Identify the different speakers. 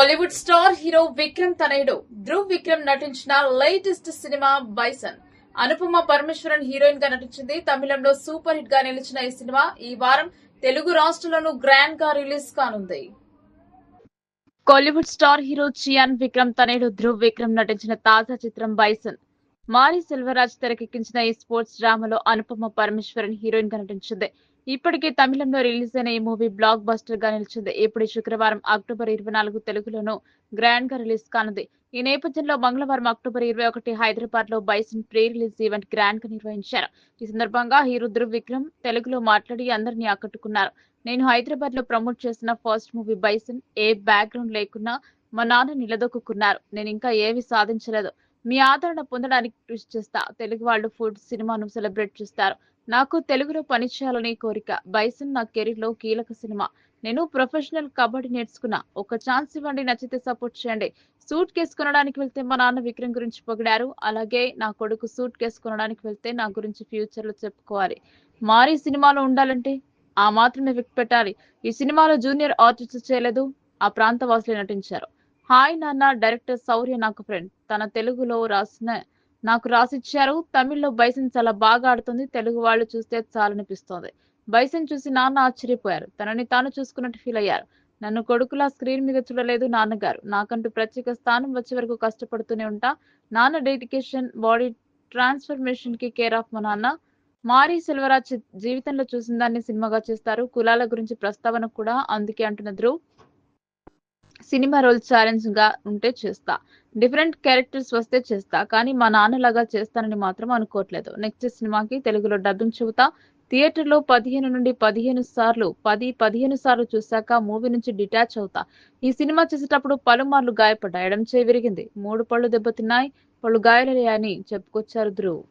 Speaker 1: Kollywood star hero Vikram తనయుడు ధ్రువ్ విక్రమ్ నటించిన latest cinema Bison Anupama Parameswaran హీరోయిన్గా నటించింది. తమిళంలో సూపర్ హిట్గా నిలిచిన ఈ సినిమా ఈ వారం తెలుగు రాష్ట్రంలోనూ గ్రాండ్గా రిలీజ్ కానుంది. కోలీవుడ్ స్టార్ హీరో చియాన్ విక్రమ్ తనయుడు ధ్రువ్ విక్రమ్ నటించిన తాజా చిత్రం బైసన్ మారి సెల్వరాజ్ తెరకెక్కించిన ఈ స్పోర్ట్స్ డ్రామాలో అనుపమ పరమేశ్వరన్ హీరోయిన్గా నటించింది. ఇప్పటికే తమిళంలో రిలీజ్ అయిన ఈ మూవీ బ్లాక్ బస్టర్గా నిలిచింది. ఇప్పుడు శుక్రవారం అక్టోబర్ ఇరవై నాలుగు తెలుగులోనూ గ్రాండ్గా రిలీజ్ కానుంది. ఈ నేపథ్యంలో మంగళవారం అక్టోబర్ ఇరవై ఒకటి హైదరాబాద్లో బైసన్ ప్రీ రిలీజ్ ఈవెంట్ గ్రాండ్గా నిర్వహించారు. ఈ సందర్భంగా హీరో ధృవ్ విక్రమ్ తెలుగులో మాట్లాడి అందరినీ ఆకట్టుకున్నారు. నేను హైదరాబాద్లో ప్రమోట్ చేసిన ఫస్ట్ మూవీ బైసన్ ఏ బ్యాక్గ్రౌండ్ లేకున్నా మా నాన్న నిలదొక్కున్నారు నేను ఇంకా ఏవి సాధించలేదు. మీ ఆదరణ పొందడానికి కృషి చేస్తా. తెలుగు వాళ్ళు ఫుడ్ సినిమాను సెలబ్రేట్ చేస్తారు. నాకు తెలుగులో పని చేయాలనే కోరిక. బైసన్ నా కెరీర్లో కీలక సినిమా. నేను ప్రొఫెషనల్ కబడ్డీ నేర్చుకున్నా. ఒక ఛాన్స్ ఇవ్వండి నచ్చితే సపోర్ట్ చేయండి. సూట్ కేసు కొనడానికి వెళ్తే మా నాన్న విక్రమ్ గురించి పొగిడారు. అలాగే నా కొడుకు సూట్ కేసు కొనడానికి వెళ్తే నా గురించి ఫ్యూచర్లో చెప్పుకోవాలి. మారి సినిమాలో ఉండాలంటే ఆ మాత్రమే విక్ పెట్టాలి ఈ సినిమాలో జూనియర్ ఆర్టిస్ట్ చేయలేదు. ఆ ప్రాంత వాసులే నటించారు. హాయ్ నాన్న డైరెక్టర్ శౌర్య నాకు ఫ్రెండ్ తన తెలుగులో రాసిన నాకు రాసిచ్చారు. తమిళ్ళో బైసన్ చాలా బాగా ఆడుతుంది. తెలుగు వాళ్ళు చూస్తే చాలనిపిస్తోంది. బైసన్ చూసి నాన్న ఆశ్చర్యపోయారు. తనని తాను చూసుకున్నట్టు ఫీల్ అయ్యారు. నన్ను కొడుకులా స్క్రీన్ మీద చూడలేదు నాన్నగారు. నాకంటూ ప్రత్యేక స్థానం వచ్చే వరకు కష్టపడుతూనే ఉంటా. నాన్న డెడికేషన్ బాడీ ట్రాన్స్ఫర్మేషన్కి కేర్ ఆఫ్ మా నాన్న. మారి సెల్వరాజ్ జీవితంలో చూసిన దాన్ని సినిమాగా చేస్తారు. కులాల గురించి ప్రస్తావన కూడా అందుకే అంటున్న ధ్రువ్. సినిమా రోల్ ఛాలెంజ్గా ఉంటే చేస్తా. డిఫరెంట్ క్యారెక్టర్స్ వస్తే చేస్తా. కానీ మా నాన్నలాగా చేస్తానని మాత్రం అనుకోవట్లేదు. నెక్స్ట్ సినిమాకి తెలుగులో డబ్బింగ్ చెబుతా. థియేటర్లో పదిహేను నుండి పదిహేను సార్లు పది పదిహేను సార్లు చూశాక మూవీ నుంచి డిటాచ్ అవుతా. ఈ సినిమా చేసేటప్పుడు పలుమార్లు గాయపడ్డా. ఎడం చేయి విరిగింది. మూడు పళ్ళు దెబ్బతిన్నాయి. పళ్ళు గాయాలయ్యాయని చెప్పుకొచ్చారు ధ్రువ్.